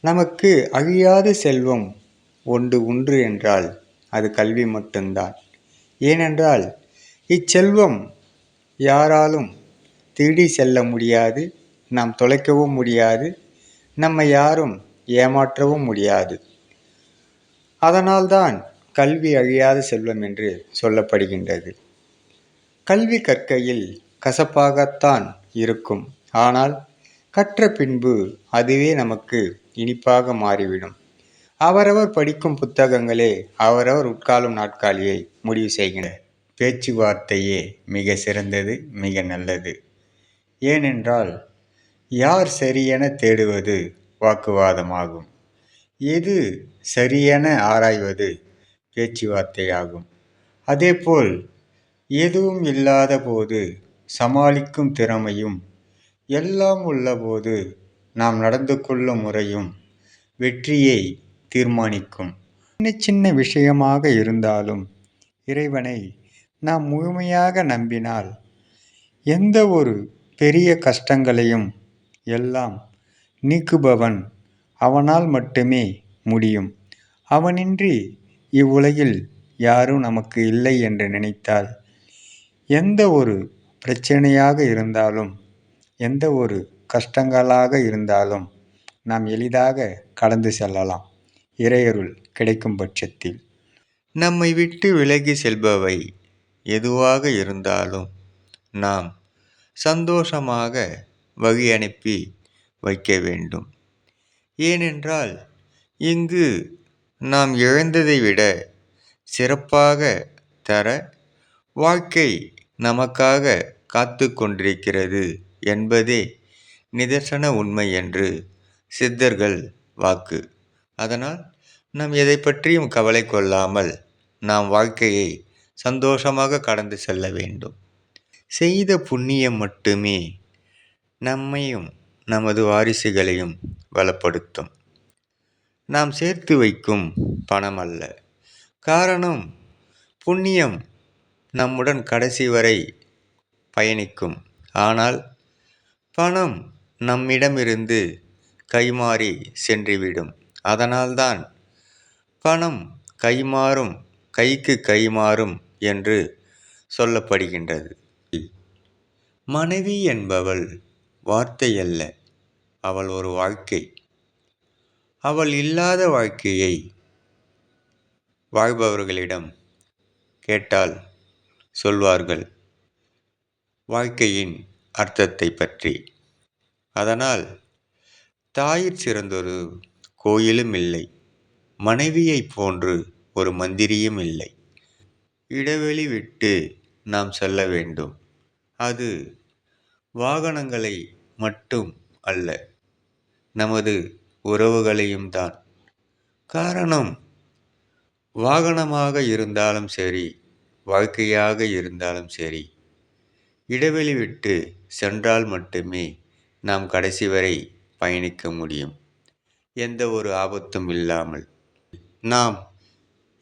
நமக்கு அழியாத செல்வம் ஒன்று உண்டு என்றால் அது கல்வி மட்டும்தான். ஏனென்றால் இச்செல்வம் யாராலும் திருடி செல்ல முடியாது நாம் தொலைக்கவும் முடியாது நம்மை யாரும் ஏமாற்றவும் முடியாது. அதனால்தான் கல்வி அழியாத செல்வம் என்று சொல்லப்படுகின்றது. கல்வி கற்கையில் கசப்பாகத்தான் இருக்கும். ஆனால் கற்ற பின்பு அதுவே நமக்கு இனிப்பாக மாறிவிடும். அவரவர் படிக்கும் புத்தகங்களே அவரவர் உட்காலும் நாட்காலியை முடிவு செய்கின்றன. பேச்சுவார்த்தையே மிக சிறந்தது மிக நல்லது. ஏனென்றால் யார் சரியென தேடுவது வாக்குவாதமாகும். எது சரியென ஆராய்வது பேச்சுவார்த்தையாகும். அதேபோல் எதுவும் இல்லாத போது சமாளிக்கும் திறமையும் எல்லாம் உள்ளபோது நாம் நடந்து கொள்ளும் முறையும் வெற்றியை தீர்மானிக்கும். சின்ன சின்ன விஷயமாக இருந்தாலும் இறைவனை நாம் முழுமையாக நம்பினால் எந்த ஒரு பெரிய கஷ்டங்களையும் எல்லாம் நீக்குபவன் அவனால் மட்டுமே முடியும். அவனின்றி இவ்வுலகில் யாரும் நமக்கு இல்லை என்று நினைத்தால் எந்த ஒரு பிரச்சனையாக இருந்தாலும் எந்த ஒரு கஷ்டங்களாக இருந்தாலும் நாம் எளிதாக கடந்து செல்லலாம். இறையருள் கிடைக்கும் பட்சத்தில். நம்மை விட்டு விலகி செல்பவை எதுவாக இருந்தாலும் நாம் சந்தோஷமாக வழி அனுப்பி வைக்க வேண்டும். ஏனென்றால் இங்கு நாம் இழந்ததை விட சிறப்பாக தர வாழ்க்கை நமக்காக காத்து கொண்டிருக்கிறது என்பதே நிதர்சன உண்மை என்று சித்தர்கள் வாக்கு. அதனால் நாம் எதை பற்றியும் கவலை கொள்ளாமல் நாம் வாழ்க்கையை சந்தோஷமாக கடந்து செல்ல வேண்டும். செய்த புண்ணியம் மட்டுமே நம்மையும் நமது வாரிசுகளையும் வளப்படுத்தும். நாம் சேர்த்து வைக்கும் பணம் அல்ல. காரணம் புண்ணியம் நம்முடன் கடைசி வரை பயணிக்கும். ஆனால் பணம் நம்மிடமிருந்து கைமாறி சென்றுவிடும். அதனால்தான் பணம் கைமாறும் கைக்கு கைமாறும் என்று சொல்லப்படுகின்றது. மனைவி என்பவள் வார்த்தை அல்ல அவள் ஒரு வாழ்க்கை. அவள் இல்லாத வாழ்க்கையை வாழ்பவர்களிடம் கேட்டால் சொல்வார்கள். வாழ்க்கையின் அர்த்தத்தை பற்றி. அதனால் தாயிற் சிறந்தொரு கோயிலும் இல்லை. மனைவியைப் போன்று ஒரு மந்திரியும் இல்லை. இடைவெளி விட்டு நாம் செல்ல வேண்டும். அது வாகனங்களை மட்டும் அல்ல நமது உறவுகளையும் தான். காரணம் வாகனமாக இருந்தாலும் சரி வாழ்க்கையாக இருந்தாலும் சரி. இடைவெளி விட்டு சென்றால் மட்டுமே நாம் கடைசி வரை பயணிக்க முடியும். எந்த ஒரு ஆபத்தும் இல்லாமல். நாம்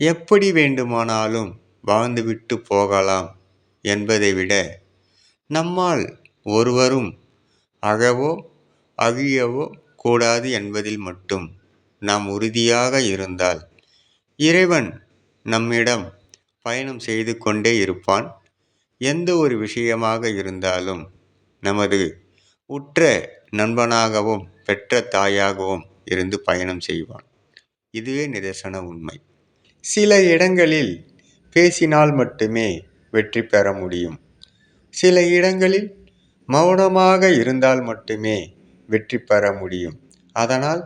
எப்படி வேண்டுமானாலும் வாழ்ந்துவிட்டு போகலாம் என்பதை விட நம்மால் ஒருவரும் அகவோ அகியவோ கூடாது என்பதில் மட்டும் நாம் உறுதியாக இருந்தால் இறைவன் நம்மிடம் பயணம் செய்து கொண்டே இருப்பான். எந்த ஒரு விஷயமாக இருந்தாலும் நமது உற்ற நண்பனாகவும் பெற்ற தாயாகவும் இருந்து பயணம் செய்வான். இதுவே நிதர்சன உண்மை. சில இடங்களில் பேசினால் மட்டுமே வெற்றி பெற முடியும். சில இடங்களில் மௌனமாக இருந்தால் மட்டுமே வெற்றி பெற முடியும். அதனால்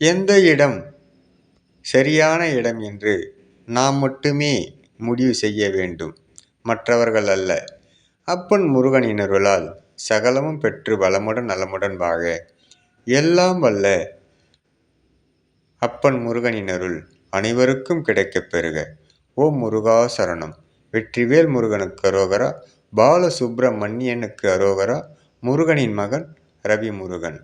எந்த இடம் சரியான இடம் என்று நாம் மட்டுமே முடிவு செய்ய வேண்டும். மற்றவர்கள் அல்ல. அப்பன் முருகனினருளால் சகலமும் பெற்று வளமுடன் நலமுடன் வாழ. எல்லாம் வல்ல அப்பன் முருகனினருள் அனைவருக்கும் கிடைக்கப் பெறுக. ஓம் முருகா சரணம். வெற்றிவேல் முருகனுக்கு அரோகரா பாலசுப்பிரமணியனுக்கு அரோகரா முருகனின் மகன் ரவி முருகன்